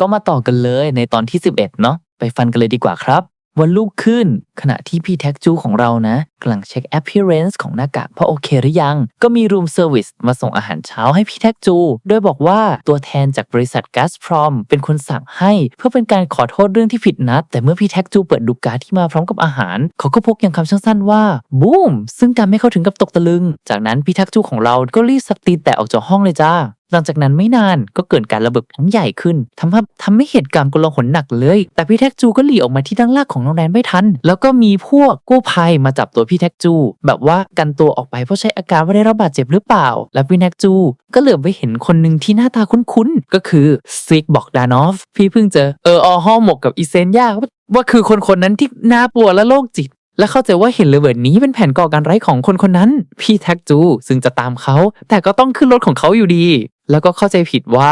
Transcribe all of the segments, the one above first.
ก็มาต่อกันเลยในตอนที่ 11 เนาะไปฟันกันเลยดีกว่าครับ วันลูกขึ้น ขณะที่พี่แท็กจูของเรานะกำลังเช็ค appearance ของหน้ากากว่าโอเคหรือยัง ก็มี room service มาส่งอาหารเช้าให้พี่แท็กจู โดยบอกว่าตัวแทนจากบริษัท Gazprom เป็นคนสั่งให้ เพื่อเป็นการขอโทษเรื่องที่ผิดนัด แต่เมื่อพี่แท็กจูเปิดดูการ์ดที่มาพร้อมกับอาหาร เขาก็พกอย่างคำสั้นๆว่าบูมซึ่งทำให้เขาถึงกับตกตะลึง จากนั้นพี่แท็กจูของเราก็รีบสับตีนแต่ออกจากห้องเลยจ้า หลังจากนั้นไม่นานก็เกิดการระเบิดครั้งใหญ่ขึ้นทำให้ทำให้เหตุการณ์กลหนหนักเลย แต่พี่แท็กจูก็หลีออกมาที่ด้านล่างของน้องแนนไม่ทัน แล้วก็มีพวกกู้ภัยมาจับตัวพี่แท็กจู แบบว่ากันตัวออกไปเพราะใช้อาการว่าได้รับบาดเจ็บหรือเปล่า และพี่แท็กจูก็เหลือบไปเห็นคนหนึ่งที่หน้าตาคุ้นๆก็คือซิกบอกดานอฟพี่เพิ่งเจอเอออห้อหมกกับอีเซนยาว่าว่าคือคนคนนั้นที่น่าปวดและโรคจิตและเข้าใจว่าเห็นระเบิดนี้เป็นแผนก่อการร้ายของคนคนนั้น พี่แท็กจูซึ่งจะตามเขา แต่ก็ต้องขึ้นรถของเขาอยู่ดี แล้วก็เข้าใจผิดว่า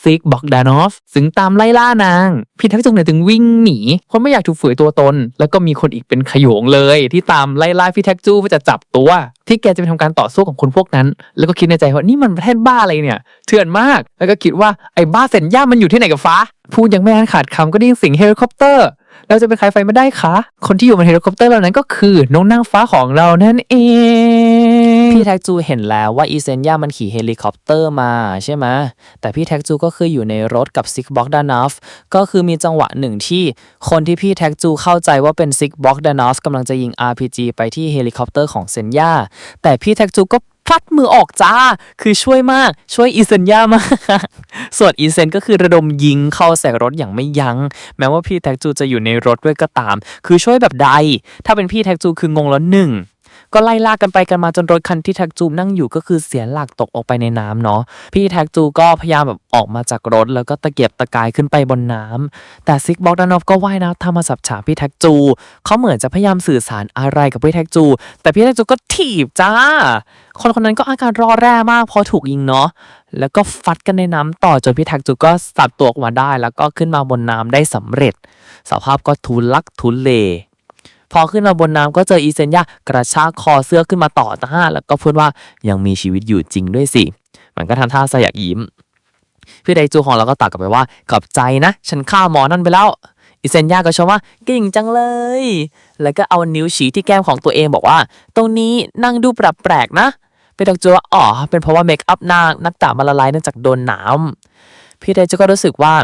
ซิกบอกดานอฟซึ่งตามไล่ล่านางพี่แท็กจูเนี่ยถึงวิ่งหนี เพราะไม่อยากถูกฝืนตัวตน แล้วก็มีคนอีกเป็นขโยงเลย ที่ตามไล่ล่าพี่แท็กจูเพื่อจะจับตัว ที่แกจะไปทำการต่อสู้กับคนพวกนั้น แล้วก็คิดในใจว่านี่มันประเทศบ้าอะไรเนี่ยเถื่อนมาก แล้วก็คิดว่าไอ้บ้าเซนย่ามันอยู่ที่ไหนกับฟ้า พูดยังไม่ทันขาดคำก็ได้ยินเสียงเฮลิคอปเตอร์เราจะเป็นใครไฟไม่ได้คะ คนที่อยู่บนเฮลิคอปเตอร์เหล่านั้นก็คือน้องนางฟ้าของเรานั่นเอง พี่แท็กจูเห็นแล้วว่าอีเซนย่ามันขี่เฮลิคอปเตอร์มาใช่ไหมแต่พี่แท็กจูก็คืออยู่ในรถกับซิกบ็อกดานอฟก็คือมีจังหวะหนึ่งที่คนที่พี่แท็กจูเข้าใจว่าเป็นซิกบ็อกดานอฟกำลังจะยิง RPG ไปที่เฮลิคอปเตอร์ของเซนย่าแต่พี่แท็กจูก็พัดมือออกจ้า คือช่วยมาก ช่วยอีเซนย่ามาก ส่วนอีเซนก็คือระดมยิงเข้าใส่รถอย่างไม่ยัง้ง แม้ว่าพี่แท็กจูจะอยู่ในรถด้วยก็ตาม คือช่วยแบบใด ถ้าเป็นพี่แท็กจูคืองงแล้วหนึ่ง ก็ไล่ลากกันไปกันมาจนรถคันที่แท็กจูนั่งอยู่ก็คือเสียหลักตกออกไปในน้ำเนาะพี่แท็กจูก็พยายามแบบออกมาจากรถ แล้วก็ตะเกียบตะกายขึ้นไปบนน้ำแต่ซิกบอกดานอฟก็ว่ายน้ำทำมาสับฉาพี่แท็กจูเขาเหมือนจะพยายามสื่อสารอะไรกับพี่แท็กจู แต่พี่แท็กจูก็ถีบจ้า คนคนนั้นก็อาการรอแร่มากพอถูกยิงเนาะแล้วก็ฟัดกันในน้ำต่อจนพี่แท็กจูก็สับตัวออกมาได้ แล้วก็ขึ้นมาบนน้ำได้สำเร็จ สภาพก็ทุลักทุเล พอขึ้นมาบนน้ำก็เจออีเซนยากระชากคอเสื้อขึ้นมาต่อหน้าแล้วก็พูดว่ายังมีชีวิตอยู่จริงด้วยสิ มันก็ทำท่าสยากยิ้ม พี่ไดจูของเราก็ตอบกลับไปว่าขอบใจนะ ฉันฆ่าหมอนั่นไปแล้วอีเซนยาก็ชมว่าเก่งจังเลย แล้วก็เอานิ้วชี้ที่แก้มของตัวเองบอกว่า ตรงนี้นั่งดูแปลกๆนะพี่ดักจูว่าอ๋อเป็นเพราะว่าเมคอัพน้านักตามันละลายเนื่องจากโดนน้ำพี่ไดจูก็รู้สึกว่า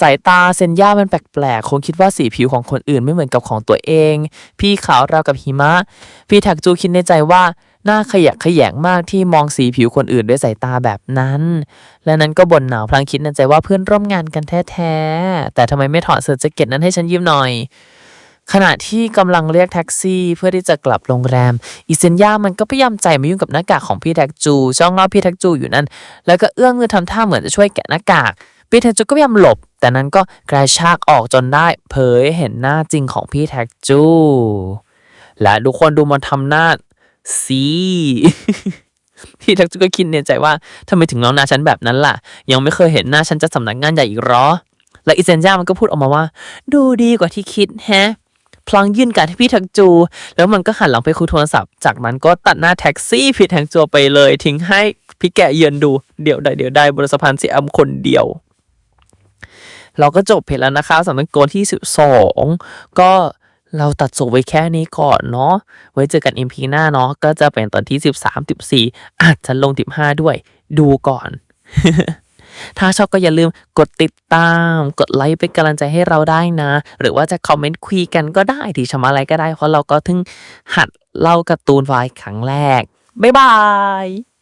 สายตาเซนย่ามันแปลกๆ คงคิดว่าสีผิวของคนอื่นไม่เหมือนกับของตัวเอง พี่ขาวราวกับหิมะ พี่แท็กจูคิดในใจว่าน่าขยะแขยงมากที่มองสีผิวคนอื่นด้วยสายตาแบบนั้น และนั้นก็บ่นหนาวพลางคิดในใจว่าเพื่อนร่วมงานกันแท้ๆ แต่ทำไมไม่ถอดเสื้อแจ็คเก็ตนั้นให้ฉันยืมหน่อย ขณะที่กำลังเรียกแท็กซี่เพื่อที่จะกลับโรงแรม อีเซนย่ามันก็พยายามใจมายุ่งกับหน้ากากของพี่แท็กจูจ้องเล่าพี่แท็กจูอยู่นั่น แล้วก็เอื้อมมือทำท่าเหมือนจะช่วยแกะหน้ากากพี่แท็กจูก็พยายามหลบ แต่นั้นก็กระชากออกจนได้เผยเห็นหน้าจริงของพี่แท็กจู และทุกคนดูมันทำหน้าสีพี่แท็กจูก็คิดในใจว่าทำไมถึงน้องนาฉันแบบนั้นล่ะ ยังไม่เคยเห็นหน้าฉันจะสำนักงานใหญ่อีกหรอ และอีเซนย่ามันก็พูดออกมาว่า ดูดีกว่าที่คิดแฮะพลางยื่นการดให้พี่แท็กจู แล้วมันก็หันหลังไปคุยโทรศัพท์ จากนั้นก็ตัดหน้าแท็กซี่พี่แท็กจูไปเลย ทิ้งให้พี่แกะเยือนดู เดี๋ยวใดเดี๋ยวใดบนสะพานสียอำคนเดียว เราก็จบเพจแล้วนะคะสำหรับโกนที่ 12 ก็เราตัดจบไว้แค่นี้ก่อนเนาะ ไว้เจอกัน MP หน้าเนาะ ก็จะเป็นตอนที่ 13 14 อาจจะลง 15 ด้วย ดูก่อน ถ้าชอบก็อย่าลืมกดติดตาม กดไลค์เป็นกำลังใจให้เราได้นะ หรือว่าจะคอมเมนต์คุยกันก็ได้ที่ชมอะไรก็ได้ เพราะเราก็เพิ่งหัดเล่าการ์ตูนไว้ครั้งแรก บ๊ายบาย